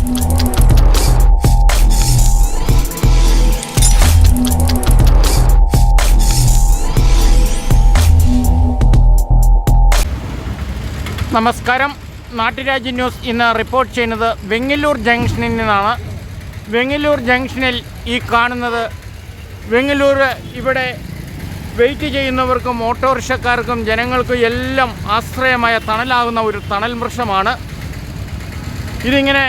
നമസ്കാരം. നാട്ടുരാജ്യ ന്യൂസ് ഇന്ന് റിപ്പോർട്ട് ചെയ്യുന്നത് വെങ്ങല്ലൂർ ജംഗ്ഷനിൽ നിന്നാണ്. വെങ്ങല്ലൂർ ജംഗ്ഷനിൽ ഈ കാണുന്നത് വെങ്ങല്ലൂർ ഇവിടെ വെയിറ്റ് ചെയ്യുന്നവർക്കും ഓട്ടോറിക്ഷക്കാർക്കും ജനങ്ങൾക്കും എല്ലാം ആശ്രയമായ തണലാകുന്ന ഒരു തണൽ വൃക്ഷമാണ്. ഇതിങ്ങനെ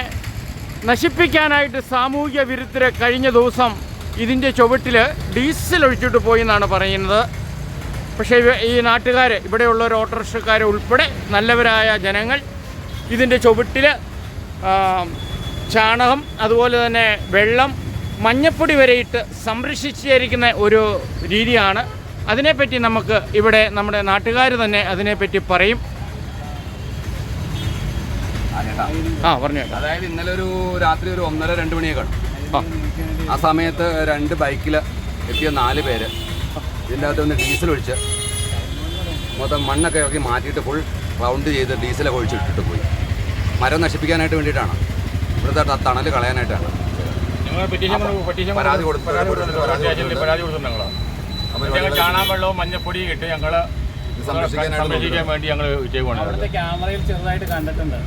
നശിപ്പിക്കാനായിട്ട് സാമൂഹിക വിരുദ്ധരെ കഴിഞ്ഞ ദിവസം ഇതിന്റെ ചുവട്ടിൽ ഡീസൽ ഒഴിച്ചിട്ട് പോയി എന്നാണ് പറയുന്നത്. പക്ഷേ ഈ നാട്ടുകാർ ഇവിടെയുള്ള ഒരു ഓട്ടോറിക്ഷക്കാർ ഉൾപ്പെടെ നല്ലവരായ ജനങ്ങൾ ഇതിന്റെ ചുവട്ടിൽ ചാണകം അതുപോലെ തന്നെ വെള്ളം മഞ്ഞപ്പൊടി വരെ ഇട്ട് സംരക്ഷിച്ചിരിക്കുന്ന ഒരു രീതിയാണ്. അതിനെപ്പറ്റി നമുക്ക് ഇവിടെ നമ്മുടെ നാട്ടുകാർ തന്നെ അതിനെപ്പറ്റി പറയും. ആ. പറഞ്ഞു. അതായത് ഇന്നലെ ഒരു രാത്രി ഒരു ഒന്നര രണ്ട് മണിയൊക്കെ ആ. ആ സമയത്ത് രണ്ട് ബൈക്കിൽ എത്തിയ നാല് പേര്. ഇതിന്റെ അകത്ത് ഒന്ന് ഡീസൽ ഒഴിച്ച് മൊത്തം മണ്ണൊക്കെ ഇറക്കി മാറ്റിയിട്ട് ഫുൾ റൗണ്ട് ചെയ്ത് ഡീസലൊക്കെ ഒഴിച്ചിട്ടിട്ട് പോയി. മരം നശിപ്പിക്കാനായിട്ട് വേണ്ടിയിട്ടാണ്. ഇവിടുത്തെ തണൽ കളയാനായിട്ടാണ്. പരാതി കൊടുത്തു. ചാണാൻ വെള്ളവും ഇട്ട് ഞങ്ങൾ സംരക്ഷിക്കാൻ വേണ്ടി ഞങ്ങൾ അവിടുത്തെ ക്യാമറയിൽ ചെറുതായിട്ട് കണ്ടിട്ടുണ്ട്.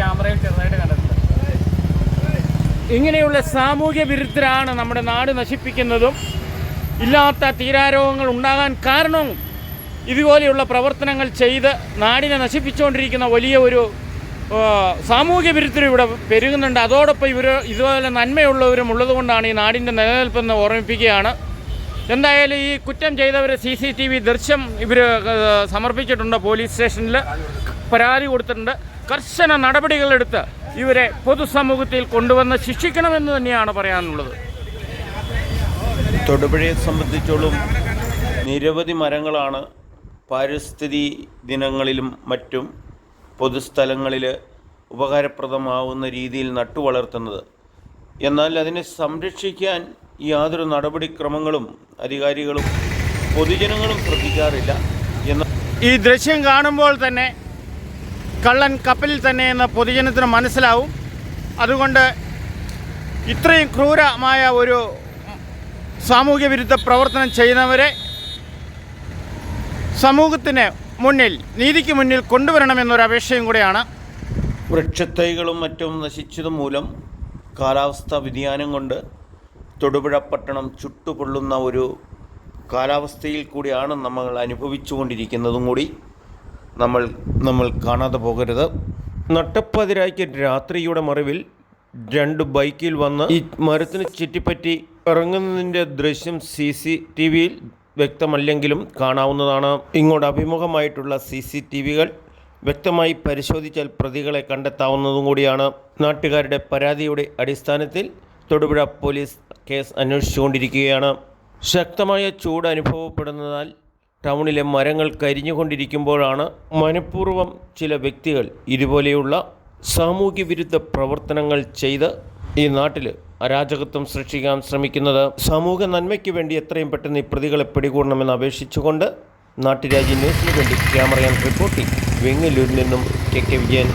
ക്യാമറയിൽ ഇങ്ങനെയുള്ള സാമൂഹ്യ വിരുദ്ധരാണ് നമ്മുടെ നാട് നശിപ്പിക്കുന്നതും ഇല്ലാത്ത തീരാരോഗങ്ങൾ ഉണ്ടാകാൻ കാരണവും ഇതുപോലെയുള്ള പ്രവർത്തനങ്ങൾ ചെയ്ത് നാടിനെ നശിപ്പിച്ചുകൊണ്ടിരിക്കുന്ന വലിയ ഒരു സാമൂഹ്യ വിരുദ്ധരും ഇവിടെ പെരുകുന്നുണ്ട്. അതോടൊപ്പം ഇവർ ഇതുപോലെ നന്മയുള്ളവരും ഉള്ളതുകൊണ്ടാണ് ഈ നാടിന്റെ നിലനിൽപ്പെന്ന് ഓർമ്മിപ്പിക്കുകയാണ്. എന്തായാലും ഈ കുറ്റം ചെയ്തവരെ സി സി ടി വി ദൃശ്യം ഇവർ സമർപ്പിച്ചിട്ടുണ്ട്. പോലീസ് സ്റ്റേഷനിൽ പരാതി കൊടുത്തിട്ടുണ്ട്. കർശന നടപടികളെടുത്ത് ഇവരെ പൊതുസമൂഹത്തിൽ കൊണ്ടുവന്ന് ശിക്ഷിക്കണമെന്ന് തന്നെയാണ് പറയാനുള്ളത്. തൊടുപുഴയെ സംബന്ധിച്ചോളം നിരവധി മരങ്ങളാണ് പാരിസ്ഥിതി ദിനങ്ങളിലും മറ്റും പൊതുസ്ഥലങ്ങളിൽ ഉപകാരപ്രദമാവുന്ന രീതിയിൽ നട്ടുവളർത്തുന്നത്. എന്നാൽ അതിനെ സംരക്ഷിക്കാൻ യാതൊരു നടപടിക്രമങ്ങളും അധികാരികളും പൊതുജനങ്ങളും ശ്രദ്ധിക്കാറില്ല എന്ന ഈ ദൃശ്യം കാണുമ്പോൾ തന്നെ കള്ളൻ കപ്പലിൽ തന്നെയെന്ന് പൊതുജനത്തിന് മനസ്സിലാവും. അതുകൊണ്ട് ഇത്രയും ക്രൂരമായ ഒരു സാമൂഹ്യ വിരുദ്ധ പ്രവർത്തനം ചെയ്യുന്നവരെ സമൂഹത്തിന് മുന്നിൽ നീതിക്ക് മുന്നിൽ കൊണ്ടുവരണമെന്നൊരു അപേക്ഷയും കൂടെയാണ്. വൃക്ഷത്തൈകളും മറ്റും നശിച്ചത് മൂലം കാലാവസ്ഥാ വ്യതിയാനം കൊണ്ട് തൊടുപുഴ പട്ടണം ചുട്ടുപൊള്ളുന്ന ഒരു കാലാവസ്ഥയിൽ കൂടിയാണ് നമ്മൾ അനുഭവിച്ചുകൊണ്ടിരിക്കുന്നതും കൂടി. നമ്മൾ നമ്മൾ കാണാതെ പോകരുത്. നട്ടപ്പതിരായ്ക്ക് രാത്രിയുടെ മറിവിൽ രണ്ട് ബൈക്കിൽ വന്ന് ഈ മരത്തിന് ചുറ്റിപ്പറ്റി ഇറങ്ങുന്നതിന്റെ ദൃശ്യം സി സി ടി വിയിൽ വ്യക്തമല്ലെങ്കിലും കാണാവുന്നതാണ്. ഇങ്ങോട്ട് അഭിമുഖമായിട്ടുള്ള സി സി ടി വികൾ വ്യക്തമായി പരിശോധിച്ചാൽ പ്രതികളെ കണ്ടെത്താവുന്നതും കൂടിയാണ്. നാട്ടുകാരുടെ പരാതിയുടെ അടിസ്ഥാനത്തിൽ തൊടുപുഴ പോലീസ് കേസ് അന്വേഷിച്ചുകൊണ്ടിരിക്കുകയാണ്. ശക്തമായ ചൂട് അനുഭവപ്പെടുന്നതാൽ ടൗണിലെ മരങ്ങൾ കരിഞ്ഞുകൊണ്ടിരിക്കുമ്പോഴാണ് മനഃപൂർവം ചില വ്യക്തികൾ ഇതുപോലെയുള്ള സാമൂഹ്യ വിരുദ്ധ പ്രവർത്തനങ്ങൾ ചെയ്ത് ഈ നാട്ടിൽ അരാജകത്വം സൃഷ്ടിക്കാൻ ശ്രമിക്കുന്നത്. സമൂഹ നന്മയ്ക്ക് വേണ്ടി എത്രയും പെട്ടെന്ന് ഈ പ്രതികളെ പിടികൂടണമെന്ന് അപേക്ഷിച്ചുകൊണ്ട് നാട്ടുരാജ്യ ന്യൂസിന് വേണ്ടി ക്യാമറയാൻ റിപ്പോർട്ടിംഗ് വെങ്ങല്ലൂരിൽ നിന്നും കെ കെ വിജയൻ.